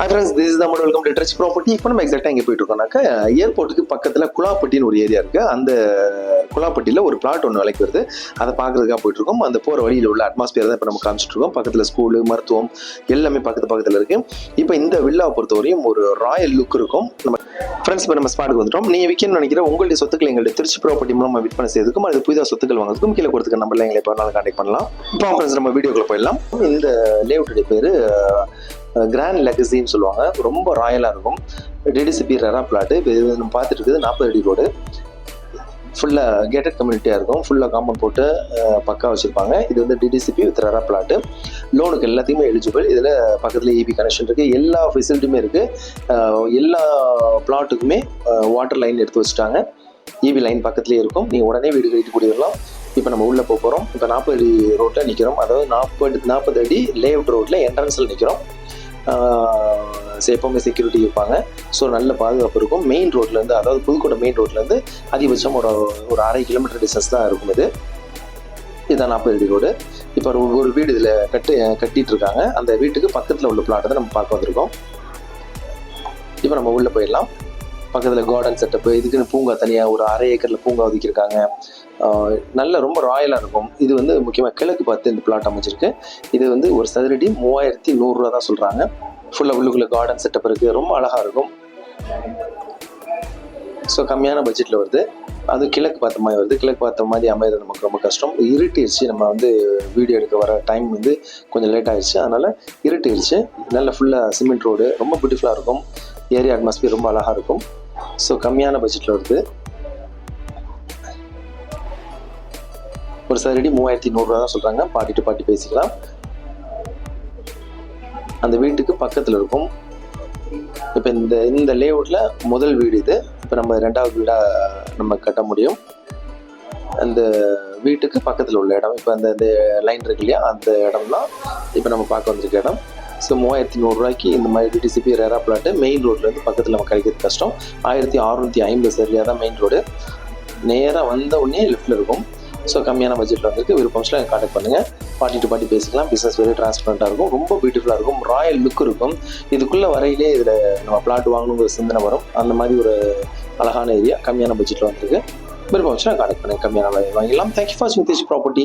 Friends this is Tamil welcome to Trech property இப்போ நம்ம எக்ஸாக்டாக எங்கே போயிட்டு இருக்கோம்னாக்கா ஏர்போர்ட்டுக்கு பக்கத்தில் குலாப்பட்டின்னு ஒரு ஏரியா இருக்குது அந்த குலாப்பட்டியில் ஒரு பிளாட் ஒன்று விலைக்கு வருது. அதை பார்க்குறதுக்காக போயிட்டு இருக்கோம் அந்த போகிற வழியில் உள்ள அட்மாஸ்பியர் தான் இப்போ நம்ம காமிச்சிட்டு இருக்கோம். பக்கத்தில் ஸ்கூலு மருத்துவம் எல்லாமே பக்கத்து பக்கத்தில் இருக்குது இப்போ இந்த வில்லாவை பொறுத்தவரையும் ஒரு ராயல் லுக் இருக்கும். நம்ம ஃப்ரெண்ட்ஸ் இப்போ நம்ம ஸ்பாட்டுக்கு வந்துட்டோம். நீங்கள் விற்கணும்னு நினைக்கிற உங்களுடைய சொத்துக்கள் எங்களுடைய திருச்சி ப்ராப்பர்ட்டி மூலமாக விற்பனை செய்யறதுக்கும் அது புதிதாக சொத்துக்கள் வாங்குறதுக்கும் கீழே கொடுத்துக்க நம்பர்ல எங்களை எப்போ வேணாலும் கான்டாக்ட் பண்ணலாம். இப்போ ஃப்ரெண்ட்ஸ் நம்ம வீடியோக்குள்ளே போயிடலாம். இந்த லேஅவுட்டுடைய பேர் கிராண்ட் லெகசின்னு சொல்லுவாங்க. ரொம்ப ராயலாக இருக்கும். டிடிசிபி ரெரா பிளாட்டு இப்போ இது நம்ம பார்த்துட்டு இருக்குது நாற்பது அடி ரோடு ஃபுல்லாக கேட்டட் கம்யூனிட்டியாக இருக்கும். ஃபுல்லாக காம்பவுண்ட் போட்டு பக்கா வச்சுருப்பாங்க. இது வந்து டிடிசிபி வித் ரெரா பிளாட்டு லோனுக்கு எல்லாத்தையுமே எலிஜிபிள் இதில் பக்கத்தில் ஏபி கனெக்ஷன் இருக்குது எல்லா ஃபெசிலிட்டியுமே இருக்குது எல்லா பிளாட்டுக்குமே வாட்டர் லைன் எடுத்து வச்சுட்டாங்க. ஈபி லைன் பக்கத்துலேயே இருக்கும். நீங்கள் உடனே வீடு கட்டிட்டு கூடிடலாம். இப்போ நம்ம உள்ளே போக போகிறோம் இப்போ நாற்பது அடி ரோட்டில் நிற்கிறோம் அதாவது நாற்பது நாற்பது அடி லேஅவுட் ரோட்டில் என்ட்ரன்ஸில் நிற்கிறோம் எப்போவுமே செக்யூரிட்டி இருப்பாங்க. ஸோ நல்ல பாதுகாப்பு இருக்கும். மெயின் ரோட்லேருந்து அதாவது புதுக்கோட்டை மெயின் ரோட்லேருந்து அதிகபட்சம் ஒரு ஒரு அரை கிலோமீட்டர் டிஸ்டன்ஸ் தான் இருக்கும் இது. இதுதான் நாற்பது அடி ரோடு இப்போ ஒரு ஒரு வீடு இதில் கட்டு கட்டிட்டு இருக்காங்க. அந்த வீட்டுக்கு பக்கத்தில் உள்ள பிளாட்டை தான் நம்ம பார்க்க வந்திருக்கோம். இப்போ நம்ம உள்ளே போயிடலாம். பக்கத்தில் கார்டன் செட்டப்பு இதுக்குன்னு பூங்கா தனியாக ஒரு அரை ஏக்கரில் பூங்கா ஒதுக்கியிருக்காங்க. நல்ல ரொம்ப ராயலாக இருக்கும். இது வந்து முக்கியமாக கிழக்கு பார்த்து இந்த பிளாட் அமைச்சிருக்கு இது வந்து ஒரு சதுரடி மூவாயிரத்தி நூறுரூவா தான் சொல்கிறாங்க ஃபுல்லாக உள்ளுக்குள்ளே கார்டன் செட்டப் இருக்குது ரொம்ப அழகாக இருக்கும். ஸோ கம்மியான பட்ஜெட்டில் வருது. அது கிழக்கு பார்த்த மாதிரி வருது. கிழக்கு பார்த்த மாதிரி அமையிறது நமக்கு ரொம்ப கஷ்டம். இருட்டிடுச்சு நம்ம வந்து வீடியோ எடுக்க வர டைம் வந்து கொஞ்சம் லேட் ஆயிடுச்சு அதனால் இருட்டிடுச்சு நல்ல ஃபுல்லாக சிமெண்ட் ரோடு ரொம்ப பியூட்டிஃபுல்லாக இருக்கும். ஏரியா அட்மாஸ்பியர் ரொம்ப அழகாக இருக்கும். ஸோ கம்மியான பட்ஜெட்டில் வருது. ஒரு சதுரடி மூவாயிரத்தி நூறுரூவா தான் சொல்கிறாங்க பாட்டி டு பாட்டி பேசிக்கலாம். அந்த வீட்டுக்கு பக்கத்தில் இருக்கும். இப்போ இந்த இந்த லேஅவுட்டில் முதல் வீடு இது. இப்போ நம்ம ரெண்டாவது வீடாக நம்ம கட்ட முடியும். அந்த வீட்டுக்கு பக்கத்தில் உள்ள இடம். இப்போ அந்த இந்த லைன் இருக்கு இல்லையா? அந்த இடம்லாம் இப்போ நம்ம பார்க்க வந்திருக்க இடம். ஸோ மூவாயிரத்தி நூறுரூவாய்க்கு இந்த மாதிரி டிடிசிபி ரேரா பிளாட்டு மெயின் ரோட்லேருந்து பக்கத்தில் நம்ம கிடைக்கிறது கஷ்டம். ஆயிரத்தி அறுநூற்றி ஐம்பது சரியாக தான் மெயின் ரோடு நேராக வந்த உடனே லெஃப்ட்டில் இருக்கும். ஸோ கம்மியான பட்ஜெட்டில் வந்துருக்கு. விருப்பம்ஸ்லாம் கான்டாக்ட் பண்ணுங்கள் பாட்டி டு பாட்டி பேசிக்கலாம். பிஸ்னஸ் வெரி டிரான்ஸ்பரண்ட்டாக இருக்கும். ரொம்ப பியூட்டிஃபுல்லாக இருக்கும். ராயல் லுக் இருக்கும். இதுக்குள்ளே வரையிலே இதில் நம்ம பிளாட் வாங்கணுங்கிற சிந்தனை வரும். அந்த மாதிரி ஒரு அழகான ஏரியா கம்மியான பட்ஜெட்டில் வந்திருக்கு. விருப்பம் வச்சுன்னா கான்டாக்ட் பண்ணுங்கள் கம்மியான விலை வாங்கிடலாம். தேங்க்யூ ஃபார் வாட்சிங் ப்ராப்பர்ட்டி